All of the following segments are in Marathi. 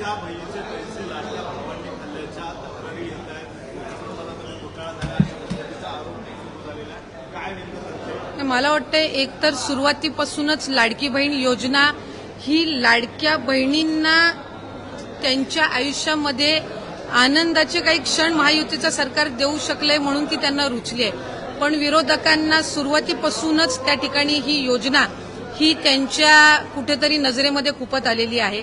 त्या बहिणीचे पैसे लाडक्या भावांनी खाल्ल्याच्या तक्रारी येत आहेत. मला वाटतंय एकतर सुरुवातीपासूनच लाडकी बहीण योजना ही लाडक्या बहिणींना त्यांच्या आयुष्यामध्ये आनंदाचे काही क्षण महायुतीचं सरकार देऊ शकलंय म्हणून ती त्यांना रुचली आहे. पण विरोधकांना सुरुवातीपासूनच त्या ठिकाणी ही योजना ही त्यांच्या कुठेतरी नजरेमध्ये खुपत आलेली आहे.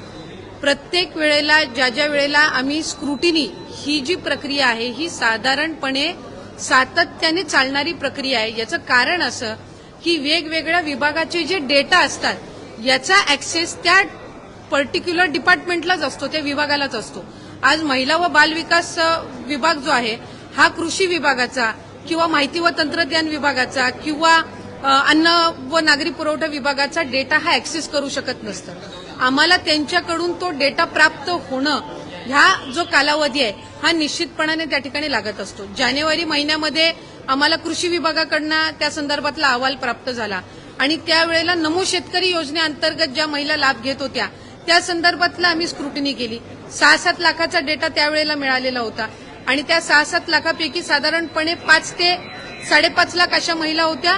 प्रत्येक वेळेला ज्या ज्या वेळेला आम्ही स्क्रुटिनी ही जी प्रक्रिया आहे ही साधारणपणे सातत्याने चालणारी प्रक्रिया आहे. याचं कारण असं की वेगवेगळ्या विभागाचे जे डेटा असतात याचा ऍक्सेस त्या पर्टिक्युलर डिपार्टमेंटलाच असतो त्या विभागालाच असतो. आज महिला व बालविकास विभाग जो आहे हा कृषी विभागाचा किंवा माहिती व तंत्रज्ञान विभागाचा किंवा अन्न व नागरी पुरवठा विभागाचा डेटा हा ऍक्सेस करू शकत नसतं. आम्हाला त्यांच्याकडून तो डेटा प्राप्त होणं ह्या जो कालावधी आहे हा निश्चितपणाने त्या ठिकाणी लागत असतो. जानेवारी महिन्यामध्ये आम्हाला कृषी विभागाकडनं त्या संदर्भातला अहवाल प्राप्त झाला. आणि त्यावेळेला नमो शेतकरी योजनेअंतर्गत ज्या महिला लाभ घेत होत्या त्या संदर्भातला आम्ही स्क्रुटनी केली. सहा सात लाखाचा डेटा त्यावेळेला मिळालेला होता. आणि त्या सहा सात लाखापैकी साधारणपणे पाच ते साडेपाच लाख अशा महिला होत्या.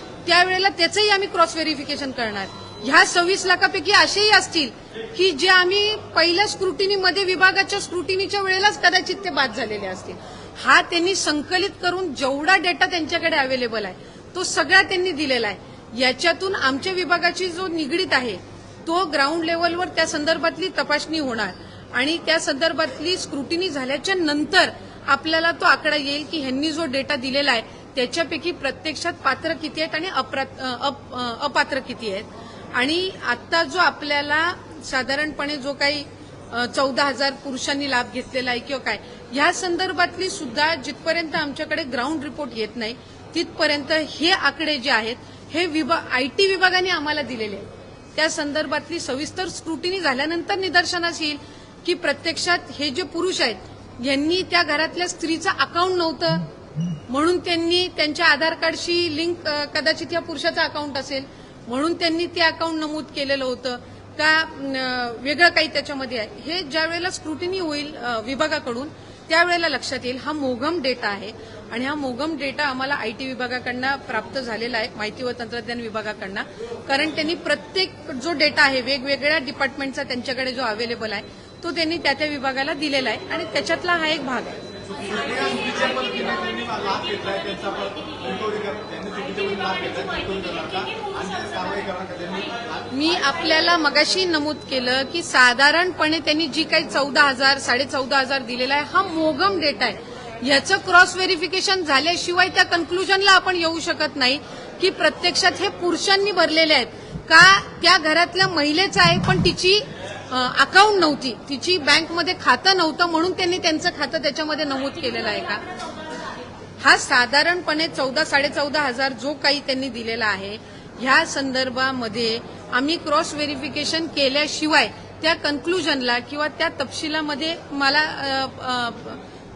त्यावेळेला त्याचंही आम्ही क्रॉस व्हेरिफिकेशन करणार. ह्या सव्वीस लाखापैकी असेही असतील की जे आम्ही पहिल्या स्क्रुटिनीमध्ये विभागाच्या स्क्रुटिनीच्या वेळेलाच कदाचित ते बाद झालेले असतील. हा त्यांनी संकलित करून जेवढा डेटा त्यांच्याकडे अवेलेबल आहे तो सगळा त्यांनी दिलेला आहे. याच्यातून आमच्या विभागाची जो निगडीत आहे तो ग्राउंड लेवलवर त्या संदर्भातली तपासणी होणार. आणि त्या संदर्भातली स्क्रुटिनी झाल्याच्यानंतर आपल्याला तो आकडा येईल की ह्यांनी जो डेटा दिलेला आहे त्याच्यापैकी प्रत्यक्षात पात्र किती आहेत आणि अप- अपात्र किती आहेत? आणि आता जो आपल्याला साधारणपणे जो काही चौदा हजार पुरुषांनी लाभ घेतलेला आहे किंवा काय ह्या संदर्भातली सुद्धा जिथपर्यंत आमच्याकडे ग्राउंड रिपोर्ट येत नाही तिथपर्यंत हे आकडे जे आहेत हे विभाग आयटी विभागाने आम्हाला दिलेले आहेत. त्या संदर्भातली सविस्तर स्क्रुटिनी झाल्यानंतर निदर्शनास येईल की प्रत्यक्षात हे जे पुरुष आहेत यांनी त्या घरातल्या स्त्रीचं अकाउंट नव्हतं. म्हणून त्यांनी त्यांच्या आधार कार्डशी लिंक कदाचित या पुरुषाचं अकाउंट असेल म्हणून त्यांनी ते अकाउंट नमूद केलेलं होतं. का वेगळं काही त्याच्यामध्ये आहे. हे ज्या वेळेला स्क्रुटिनी होईल विभागाकडून त्यावेळेला लक्षात येईल हा मोगम डेटा आहे. आणि हा मोगम डेटा आम्हाला आयटी विभागाकडनं प्राप्त झालेला आहे माहिती व तंत्रज्ञान विभागाकडनं. कारण त्यांनी प्रत्येक जो डेटा आहे वेगवेगळ्या डिपार्टमेंटचा त्यांच्याकडे जो अवेलेबल आहे तो त्यांनी त्या त्या विभागाला दिलेला आहे. आणि त्याच्यातला हा एक भाग आहे. मी आपल्याला मगाशी नमूद केलं की साधारणपणे त्यांनी जी काही चौदा हजार साडे चौदा हजार दिलेला आहे हा मोगम डेटा आहे. याचं क्रॉस व्हेरिफिकेशन झाल्याशिवाय त्या कन्क्लुजनला आपण येऊ शकत नाही की प्रत्यक्षात हे पुरुषांनी भरलेले आहेत. का त्या घरातल्या महिलेचं आहे पण तिची अकाउंट नव्हती. तिची बँकमध्ये खातं नव्हतं म्हणून त्यांनी त्यांचं खातं त्याच्यामध्ये नमूद केलेलं आहे का? हा साधारणपणे चौदा साडेचौदा हजार जो काही त्यांनी दिलेला आहे ह्या संदर्भामध्ये आम्ही क्रॉस व्हेरिफिकेशन केल्याशिवाय त्या कन्क्लुजनला किंवा त्या तपशिलामध्ये मला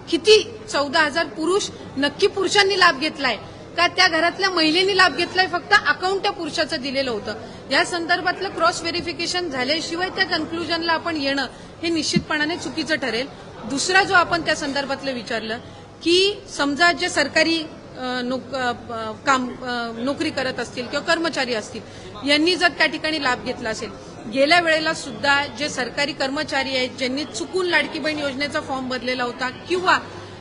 किती चौदा हजार पुरुष नक्की पुरुषांनी लाभ घेतलाय? का त्या घरातल्या महिलेनी लाभ घेतलाय? फक्त अकाउंट त्या पुरुषाचं दिलेलं होतं. या संदर्भातलं क्रॉस व्हेरिफिकेशन झाल्याशिवाय त्या कन्क्लुजनला आपण येणं हे निश्चितपणाने चुकीचं ठरेल. दुसरा जो आपण त्या संदर्भातलं विचारलं की समजा जे सरकारी नोक- काम नोकरी करत असतील किंवा कर्मचारी असतील यांनी जर त्या ठिकाणी लाभ घेतला असेल गेल्या वेळेला सुद्धा जे सरकारी कर्मचारी आहेत ज्यांनी चुकून लाडकी बहीण योजनेचा फॉर्म भरलेला होता किंवा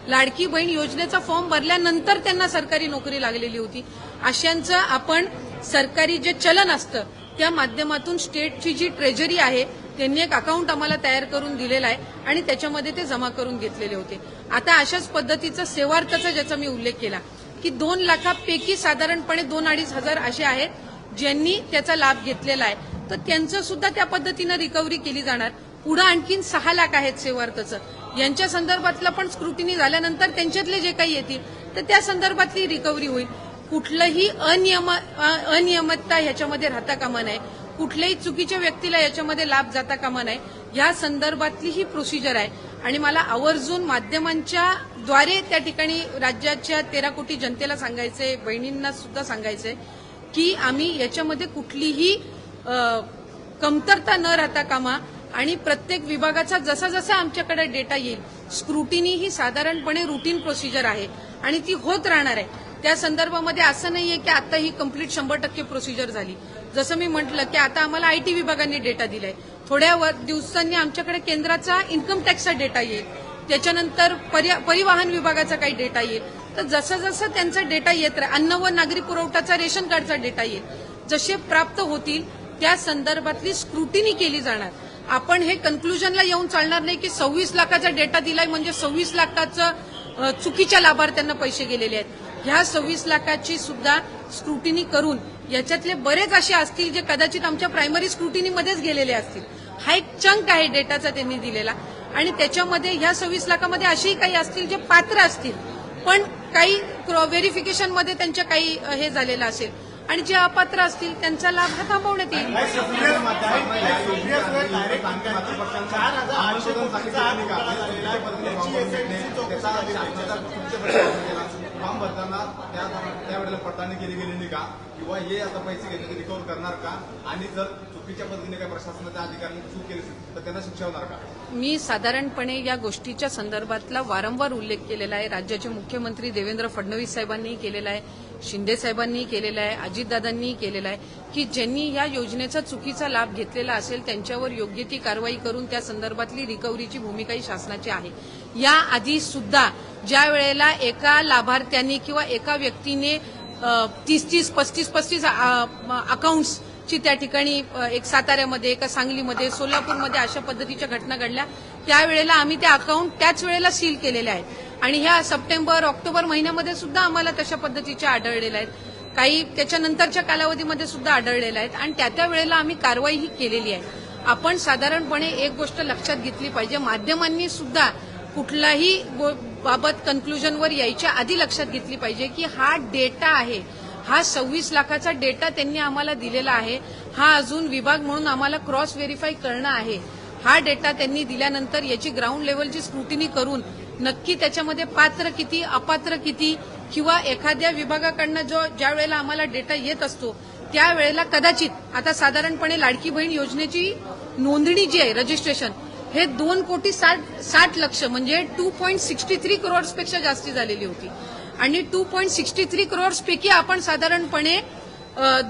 लाडकी बहीण योजनेचा फॉर्म भरल्यानंतर त्यांना सरकारी नोकरी लागलेली होती अशांचं आपण सरकारी जे चलन असतं त्या माध्यमातून स्टेटची जी ट्रेजरी आहे त्यांनी एक अकाउंट आम्हाला तयार करून दिलेलं आहे आणि त्याच्यामध्ये ते जमा करून घेतलेले होते. आता अशाच पद्धतीचं सेवार्थाचा ज्याचा मी उल्लेख केला की दोन लाखापैकी साधारणपणे दोन अडीच हजार असे आहेत ज्यांनी त्याचा लाभ घेतलेला आहे. तर त्यांचं सुद्धा त्या पद्धतीनं रिकव्हरी केली जाणार. पुढं आणखीन सहा लाख आहेत सेवार्थचं. यांच्या संदर्भातलं पण स्क्रुटिनी झाल्यानंतर त्यांच्यातले जे काही येतील तर त्या संदर्भातली रिकव्हरी होईल. कुठलंही अनियम अनियमितता याच्यामध्ये राहता कामा नये. कुठल्याही चुकीच्या व्यक्तीला याच्यामध्ये लाभ जाता कामा नये. या संदर्भातली ही प्रोसिजर आहे. आणि मला आवर्जून माध्यमांच्या द्वारे त्या ठिकाणी राज्याच्या तेरा कोटी जनतेला सांगायचंय बहिणींना सुद्धा सांगायचंय की आम्ही याच्यामध्ये कुठलीही कमतरता न राहता कामा आणि प्रत्येक विभागाचा जसा जसा आमच्याकडे डेटा येईल स्क्रुटिनी ही साधारणपणे रुटीन प्रोसिजर आहे. आणि ती होत राहणार आहे. त्या संदर्भामध्ये असं नाहीये की आता ही कंप्लीट शंभर टक्के प्रोसिजर झाली. जसं मी म्हटलं की आता आम्हाला आयटी विभागाने डेटा दिलाय. थोड्या वर- दिवसांनी आमच्याकडे केंद्राचा इन्कम टॅक्सचा डेटा येईल. त्याच्यानंतर परि- परिवहन विभागाचा काही डेटा येईल. तर जसं जसं त्यांचा डेटा येत राहील अन्न व नागरी पुरवठाचा रेशन कार्डचा डेटा येईल. जसे प्राप्त होतील त्या संदर्भातली स्क्रुटिनी केली जाणार. आपण हे कन्क्लुजनला येऊन चालणार नाही की सव्वीस लाखाचा डेटा दिलाय म्हणजे सव्वीस लाखाचं चुकीच्या लाभार्थ्यांना पैसे गेलेले आहेत. ह्या सव्वीस लाखाची सुद्धा स्क्रुटिनी करून याच्यातले बरेच असे असतील जे कदाचित आमच्या प्रायमरी स्क्रुटिनीमध्येच गेलेले असतील. हा एक चंक आहे डेटाचा त्यांनी दिलेला. आणि त्याच्यामध्ये ह्या सव्वीस लाखामध्ये असेही काही असतील जे पात्र असतील. पण काही व्हेरिफिकेशनमध्ये त्यांच्या काही हे झालेलं असेल. आणि जे अपात्र असतील त्यांचा लाभ हा थांबवण्यात येईल. फॉर्म भरताना त्या त्यावेळेला पडताळणी केली गेली नाही का? किंवा हे आता पैसे घेतले ते रिकव्हर करणार का? आणि जर चुकीच्या पद्धतीने काही प्रशासनाच्या अधिकाऱ्यांनी चूक केली असेल तर त्यांना शिक्षा होणार का? मी साधारणपणे या गोष्टीच्या संदर्भातला वारंवार उल्लेख केलेला आहे. राज्याचे मुख्यमंत्री देवेंद्र फडणवीस साहेबांनी केलेला आहे. शिंदे साहेबांनी केलेला आहे. अजितदादांनी केलेला आहे की ज्यांनी या योजनेचा चुकीचा लाभ घेतलेला असेल त्यांच्यावर योग्य ती कारवाई करून त्या संदर्भातली रिकव्हरीची भूमिकाही शासनाची आहे. या आधी सुद्धा ज्या वेळेला एका लाभार्थ्यांनी किंवा एका व्यक्तीने तीस तीस पस्तीस पस्तीस अकाउंट्स ची त्या ठिकाणी एक साताऱ्यामध्ये एका सांगलीमध्ये सोलापूरमध्ये अशा पद्धतीच्या घटना घडल्या. त्यावेळेला आम्ही त्या अकाउंट त्याच वेळेला सील केलेले आहेत. आणि ह्या सप्टेंबर ऑक्टोबर महिन्यामध्ये सुद्धा आम्हाला तशा पद्धतीच्या आढळलेल्या आहेत. काही त्याच्यानंतरच्या कालावधीमध्ये सुद्धा आढळलेल्या आहेत. आणि त्या त्या वेळेला आम्ही कारवाई ही केलेली आहे. आपण साधारणपणे एक गोष्ट लक्षात घेतली पाहिजे. माध्यमांनी सुद्धा कुठलाही बाबत कन्क्लुजनवर यायच्या आधी लक्षात घेतली पाहिजे की हा डेटा आहे. हा सव्वीस लाखाचा डेटा त्यांनी आम्हाला दिलेला आहे. हा अजून विभाग म्हणून आम्हाला क्रॉस व्हेरीफाय करणं आहे. हा डेटा त्यांनी दिल्यानंतर याची ग्राउंड लेवलची स्क्रुटिनी करून नक्की त्याच्यामध्ये पात्र किती अपात्र किती किंवा एखाद्या विभागाकडनं जो ज्या वेळेला आम्हाला डेटा येत असतो त्यावेळेला कदाचित आता साधारणपणे लाडकी बहीण योजनेची नोंदणी जी आहे रजिस्ट्रेशन हे दोन कोटी साठ साठ लक्ष म्हणजे टू पॉईंट सिक्स्टी थ्री करोड्सपेक्षा जास्ती झालेली होती. आणि टू पॉईंट सिक्स्टी थ्री करोड्सपैकी आपण साधारणपणे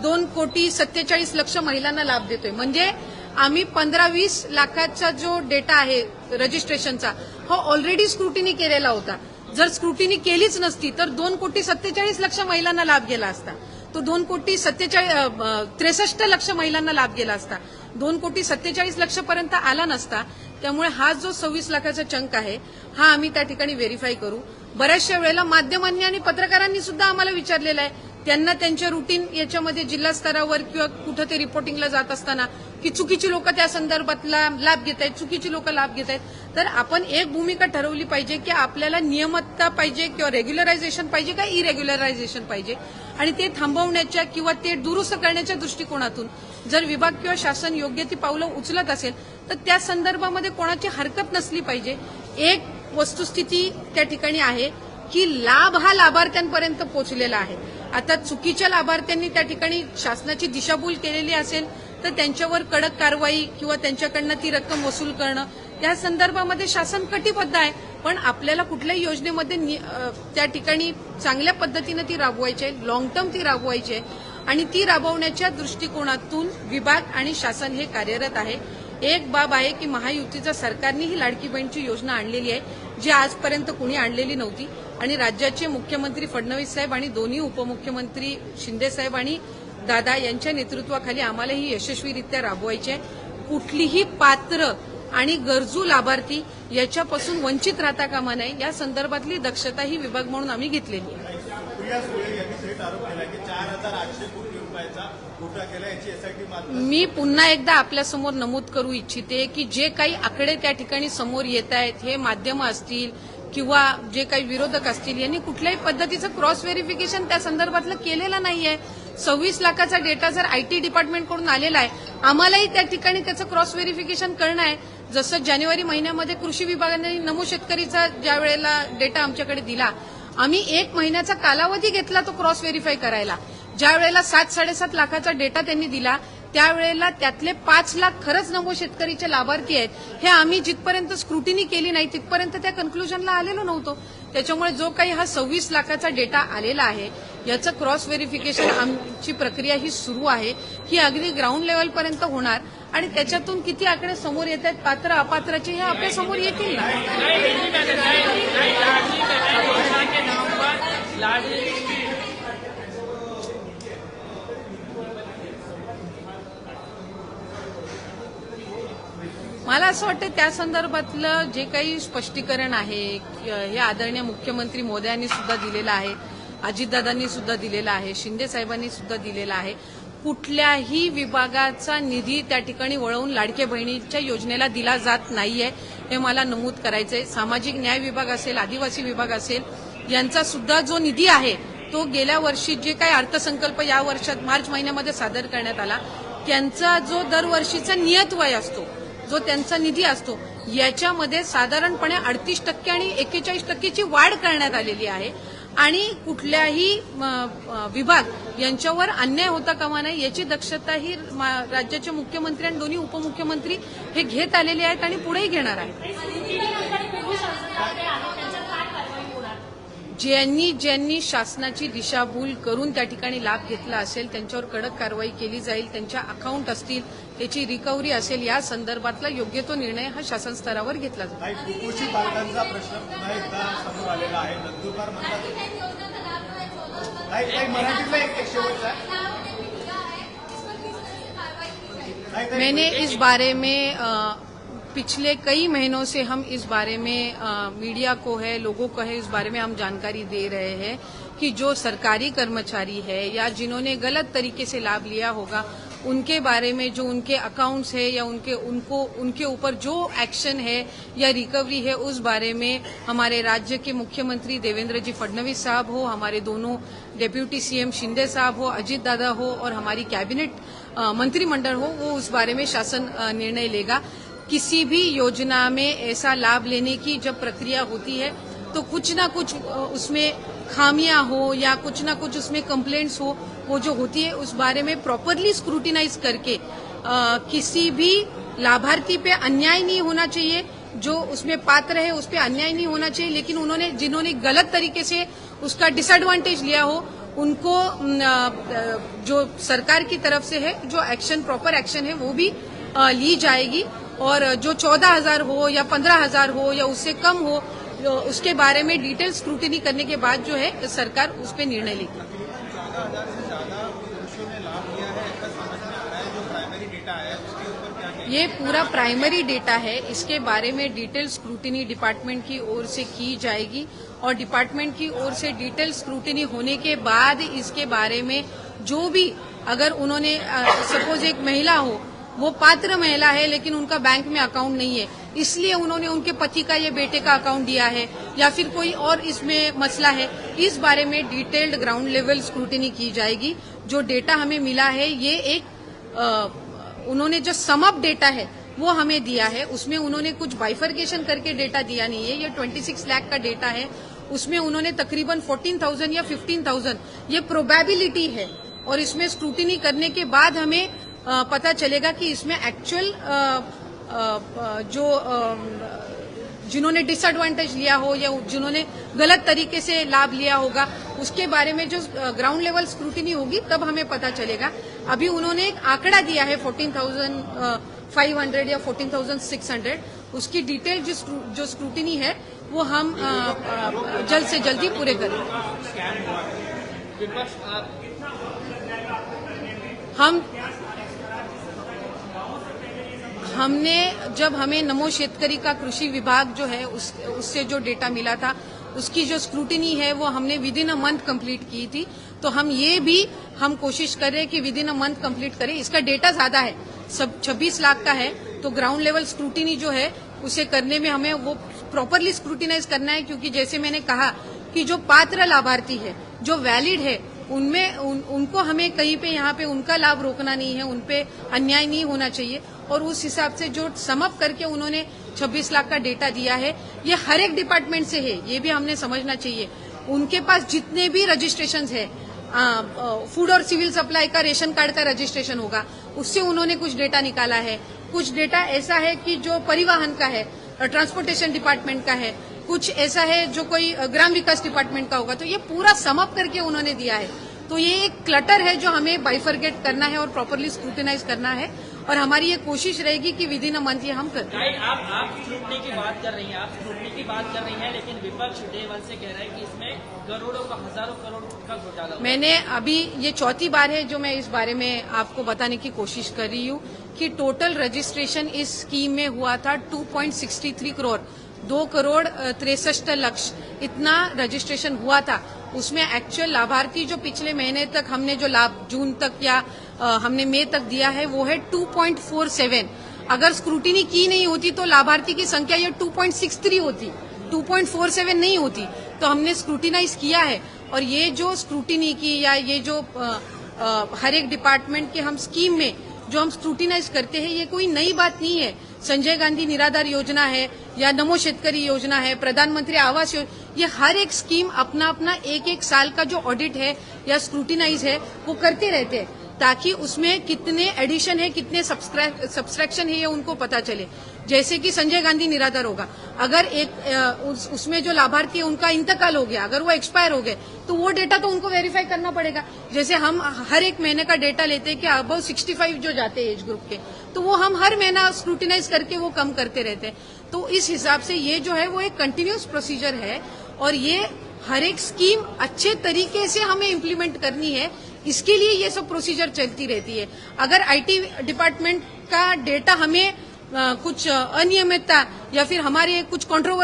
दोन कोटी सत्तेचाळीस लक्ष महिलांना लाभ देतोय. म्हणजे आम्ही पंधरा वीस लाखाचा जो डेटा आहे रजिस्ट्रेशनचा हा ऑलरेडी स्क्रुटिनी केलेला होता. जर स्क्रुटिनी केलीच नसती तर दोन कोटी सत्तेचाळीस लक्ष महिलांना लाभ गेला असता. तो दोन कोटी सत्तेचाळीस त्रेसष्ट लक्ष महिलांना लाभ गेला असता. दोन कोटी सत्तेचाळीस लक्षपर्यंत आला नसता. त्यामुळे हा जो सव्वीस लाखाचा चंक आहे हा आम्ही त्या ठिकाणी व्हेरीफाय करू. बऱ्याचशा वेळेला माध्यमांनी आणि पत्रकारांनी सुद्धा आम्हाला विचारलेलं आहे. त्यांना त्यांच्या रुटीन याच्यामध्ये जिल्हा स्तरावर किंवा कुठं ते रिपोर्टिंगला जात असताना की चुकीची लोक त्या संदर्भातला लाभ घेत आहेत चुकीची लोक लाभ घेत आहेत. तर आपण एक भूमिका ठरवली पाहिजे की आपल्याला नियमितता पाहिजे किंवा रेग्युलरायझेशन पाहिजे का इरेग्युलरायझेशन पाहिजे? आणि ते थांबवण्याच्या किंवा ते दुरुस्त करण्याच्या दृष्टिकोनातून जर विभाग किंवा शासन योग्य ती पावलं उचलत असेल तर त्या संदर्भामध्ये कोणाची हरकत नसली पाहिजे. एक वस्तुस्थिती त्या ठिकाणी आहे की लाभ हा लाभार्थ्यांपर्यंत पोहोचलेला आहे. आता चुकीच्या लाभार्थ्यांनी त्या ठिकाणी शासनाची दिशाभूल केलेली असेल तर त्यांच्यावर कडक कारवाई किंवा त्यांच्याकडनं ती रक्कम वसूल करणं त्या संदर्भामध्ये शासन कटिबद्ध आहे. पण आपल्याला कुठल्याही योजनेमध्ये त्या ठिकाणी चांगल्या पद्धतीनं ती राबवायची आहे लॉंग टर्म ती राबवायची आहे. आणि ती राबवण्याच्या दृष्टिकोनातून विभाग आणि शासन हे कार्यरत आहे. एक बाब आहे की महायुतीच्या सरकारने ही लाडकी बहीणची योजना आणलेली आहे जी आजपर्यंत कुणी आणलेली नव्हती. आणि राज्याचे मुख्यमंत्री फडणवीस साहेब आणि दोन्ही उपमुख्यमंत्री शिंदेसाहेब आणि दादा यांच्या नेतृत्वाखाली आम्हाला ही यशस्वीरित्या राबवायची आहे. कुठलीही पात्र आणि गरजू लाभार्थी याच्यापासून वंचित राहता कामा नये. या संदर्भातली दक्षता ही विभाग म्हणून आम्ही घेतलेली आहे. सुळे यांनी थेट आरोप केला की चार हजार आठशे कोटी रुपयाचा केला याची एसआयटी मात्र मी पुन्हा एकदा आपल्यासमोर नमूद करू इच्छिते की जे काही आकडे त्या ठिकाणी समोर येत आहेत हे माध्यमं असतील किंवा जे काही विरोधक असतील यांनी कुठल्याही पद्धतीचं क्रॉस व्हेरिफिकेशन त्या संदर्भातलं केलेलं नाहीये. सव्वीस लाखाचा डेटा जर आयटी डिपार्टमेंटकडून आलेला आहे आम्हालाही त्या ठिकाणी त्याचं क्रॉस व्हेरिफिकेशन करणं आहे. जसं जानेवारी महिन्यामध्ये कृषी विभागाने नमो शेतकरीचा ज्या वेळेला डेटा आमच्याकडे दिला आम्ही एक महिन्याचा कालावधी घेतला तो क्रॉस व्हेरीफाय करायला. ज्या वेळेला सात साडेसात लाखाचा डेटा त्यांनी दिला त्यावेळेला त्यातले पाच लाख खरंच नमो शेतकरीचे लाभार्थी आहेत. हे आम्ही जिथपर्यंत स्क्रुटिनी केली नाही तिथपर्यंत त्या कन्क्लुजनला आलेलो नव्हतो. त्याच्यामुळे जो काही हा सव्वीस लाखाचा डेटा आलेला आहे याचं क्रॉस व्हेरिफिकेशन आमची प्रक्रिया ही सुरू आहे. ही अगदी ग्राउंड लेवलपर्यंत होणार. आणि त्याच्यातून किती आकडे समोर येत आहेत पात्र अपात्राचे हे आपल्यासमोर येतील ना? मला असं वाटतं त्या संदर्भातलं जे काही स्पष्टीकरण आहे हे आदरणीय मुख्यमंत्री मोदयांनी सुद्धा दिलेलं आहे अजितदादांनी सुद्धा दिलेलं आहे शिंदे साहेबांनी सुद्धा दिलेलं आहे कुठल्याही विभागाचा निधी त्या ठिकाणी वळवून लाडके बहिणीच्या योजनेला दिला जात नाहीये हे मला नमूद करायचंय. सामाजिक न्याय विभाग असेल आदिवासी विभाग असेल यांचा सुद्धा जो निधी आहे तो गेल्या वर्षी जे काही अर्थसंकल्प या वर्षात मार्च महिन्यामध्ये सादर करण्यात आला त्यांचा जो दरवर्षीचा नियतवय असतो जो त्यांचा निधी असतो याच्यामध्ये साधारणपणे अडतीस टक्के आणि एक्केचाळीस टक्केची वाढ करण्यात आलेली आहे. आणि कुठल्याही म, विभाग यांच्यावर अन्याय होता कामा नये याची दक्षता ही मा- राज्याचे मुख्यमंत्री आणि दोन्ही उपमुख्यमंत्री हे घेत आलेले आहेत आणि पुढेही घेणार आहेत. ज्यांनी ज्यांनी शासनाची दिशाभूल करून त्या ठिकाणी लाभ घेतला असेल त्यांच्यावर कडक कारवाई केली जाईल त्यांच्या अकाउंट असतील त्याची रिकव्हरी असेल या संदर्भातला योग्य तो निर्णय हा शासन स्तरावर घेतला जाईल काही कुपोषित बालकांचा प्रश्न पुन्हा एकदा समोर आलेला आहे. नंदुरबार म्हणतात मैंने इस बारे में पिछले कई महीनों से हम इस बारे में अ, मीडिया को है लोगों को है इस बारे में हम जानकारी दे रहे हैं कि जो सरकारी कर्मचारी है या जिन्होंने गलत तरीके से लाभ लिया होगा उनके बारे में जो उनके अकाउंट्स है या उनके उनको उनके ऊपर जो एक्शन है या रिकवरी है उस बारे में हमारे राज्य के मुख्यमंत्री देवेंद्र जी फडणवीस साहब हो हमारे दोनों डेप्यूटी सीएम शिंदे साहब हो अजीत दादा हो और हमारी कैबिनेट मंत्रिमंडल हो वो उस बारे में शासन निर्णय लेगा। किसी भी योजना में ऐसा लाभ लेने की जब प्रक्रिया होती है तो कुछ ना कुछ उसमें खामियाँ हो या कुछ ना कुछ उसमें कंप्लेंट्स हो वो जो होती है उस बारे में प्रॉपरली स्क्रूटिनाइज करके अ, किसी भी लाभार्थी पे अन्याय नहीं होना चाहिए जो उसमें पात्र है उस पर अन्याय नहीं होना चाहिए लेकिन उन्होंने जिन्होंने गलत तरीके से उसका डिसएडवांटेज लिया हो उनको जो सरकार की तरफ़ से है जो एक्शन प्रॉपर एक्शन है वो भी ली जाएगी। और जो चौदह हज़ार हो या पंद्रह हज़ार हो या उससे कम हो उसके बारे में डिटेल स्क्रूटनी करने के बाद जो है, सरकार उस पर निर्णय लेगी। ये पूरा प्राइमरी डेटा है। इसके बारे में डिटेल स्क्रूटिनी डिपार्टमेंट की ओर से की जाएगी और डिपार्टमेंट की ओर से डिटेल स्क्रूटिनी होने के बाद इसके बारे में जो भी अगर उन्होंने सपोज़ एक महिला हो वो पात्र महिला है लेकिन उनका बैंक में अकाउंट नहीं है। इसलिए उन्होंने उनके पति का या बेटे का अकाउंट दिया है या फिर कोई और इसमें मसला है इस बारे में डिटेल्ड ग्राउंड लेवल स्क्रूटनी की जाएगी। जो डेटा हमें मिला है ये एक अ, उन्होंने जो समअप डेटा है वो हमें दिया है। उसमें उन्होंने कुछ बाइफर्केशन करके डेटा दिया नहीं है ये 26 लाख का डेटा है। उसमें उन्होंने तकरीबन 14,000 या 15,000 ये प्रोबेबिलिटी है। और इसमें स्क्रूटिनी करने के बाद हमें पता चलेगा कि इसमें एक्चुअल जो जिन्होंने डिसएडवांटेज लिया हो या जिन्होंने गलत तरीके से लाभ लिया होगा, उसके बारे में जो ग्राउंड लेवल स्क्रूटिनी होगी, तब हमें पता चलेगा। अभी उन्होंने एक आंकड़ा दिया है फोर्टीन थाउज़ेंड फाइव हंड्रेड या फोर्टीन थाउज़ेंड सिक्स हंड्रेड उसकी डिटेल जो स्क्रू- जो स्क्रूटिनी है, वो हम जल्द से जल्द पूरे करेंगे हम हमने, जब हमें नमो शेतकरी का कृषि विभाग जो है, उस, उससे जो डेटा मिला था, उसकी जो स्क्रूटिनी है, वो हमने within a month complete की थी। तो हम ये भी, हम कोशिश कर रहे हैं कि within a month complete करें। इसका डेटा ज़्यादा है, सब 26 लाख का है। तो ग्राउंड लेवल स्क्रूटिनी जो है, उसे करने में हमें वो प्रॉपरली स्क्रूटिनाइज करना है, क्योंकि जैसे मैंने कहा कि जो पात्र लाभार्थी है, जो वैलिड है उनमें उन, उनको हमें कहीं पे यहाँ पे उनका लाभ रोकना नहीं है उनपे अन्याय नहीं होना चाहिए। और उस हिसाब से जो समअप करके उन्होंने 26 लाख का डेटा दिया है ये हर एक डिपार्टमेंट से है ये भी हमने समझना चाहिए। उनके पास जितने भी रजिस्ट्रेशन है फ़ूड और सिविल सप्लाई का रेशन कार्ड का रजिस्ट्रेशन होगा उससे उन्होंने कुछ डेटा निकाला है। कुछ डेटा ऐसा है कि जो परिवहन का है ट्रांसपोर्टेशन डिपार्टमेंट का है कुछ ऐसा है जो कोई ग्राम विकास डिपार्टमेंट का होगा तो ये पूरा समअप करके उन्होंने दिया है। तो ये एक क्लटर है जो हमें बाइफरगेट करना है और प्रॉपरली स्क्रूटिनाइज करना है और हमारी ये कोशिश रहेगी कि विद इन अ मंथ ये हम कर आप आप की बात कर रही हैं आप की बात कर रही हैं लेकिन विपक्ष डे वन से कह रहा है कि इसमें करोड़ों का हज़ारों करोड़ का घोटाला मैंने अभी ये चौथी बार है जो मैं इस बारे में आपको बताने की कोशिश कर रही हूँ कि टोटल रजिस्ट्रेशन इस स्कीम में हुआ था 2.63 करोड़ दो करोड़ तिरसठ लक्ष इतना रजिस्ट्रेशन हुआ था। उसमें एक्चुअल लाभार्थी जो पिछले महीने तक हमने जो लाभ जून तक या अ, हमने मई तक दिया है वो है 2.47 अगर स्क्रूटिनी की नहीं होती तो लाभार्थी की संख्या ये 2.63 होती। 2.47 नहीं होती। तो हमने स्क्रूटिनाइज किया है। और ये जो स्क्रूटिनी की या ये जो अ, अ, हर एक डिपार्टमेंट के हम स्कीम में जो हम स्क्रूटिनाइज करते हैं ये कोई नई बात नहीं है। संजय गांधी निराधार योजना है या नमो शेतकरी योजना है, प्रधानमंत्री आवास योजना ये हर एक स्कीम अपना अपना एक एक साल का जो ऑडिट है या स्क्रूटिनाइज है, वो करते रहते हैं। ताकि उसमें कितने एडिशन है कितने सब्सट्रैक्शन है ये उनको पता चले। जैसे कि संजय गांधी निराधार होगा। अगर एक उस, उसमें जो लाभार्थी है उनका इंतकाल हो गया अगर वो एक्सपायर हो गए तो वो डेटा तो उनको वेरीफाई करना पड़ेगा। जैसे हम हर एक महीने का डेटा लेते हैं कि अबाउ 65 जो जाते हैं एज ग्रुप के तो वो हम हर महीना स्क्रूटिनाइज करके वो कम करते रहते हैं। तो इस हिसाब से ये जो है वो एक कंटिन्यूस प्रोसीजर है और ये हर एक स्कीम अच्छे तरीके से हमें इम्प्लीमेंट करनी है इसके लिए ये सब प्रोसीजर चलती रहती है। अगर आईटी डिपार्टमेंट का डेटा हमें कुछ अनियमितता या फिर हमारे कुछ कॉन्ट्रोवर्सी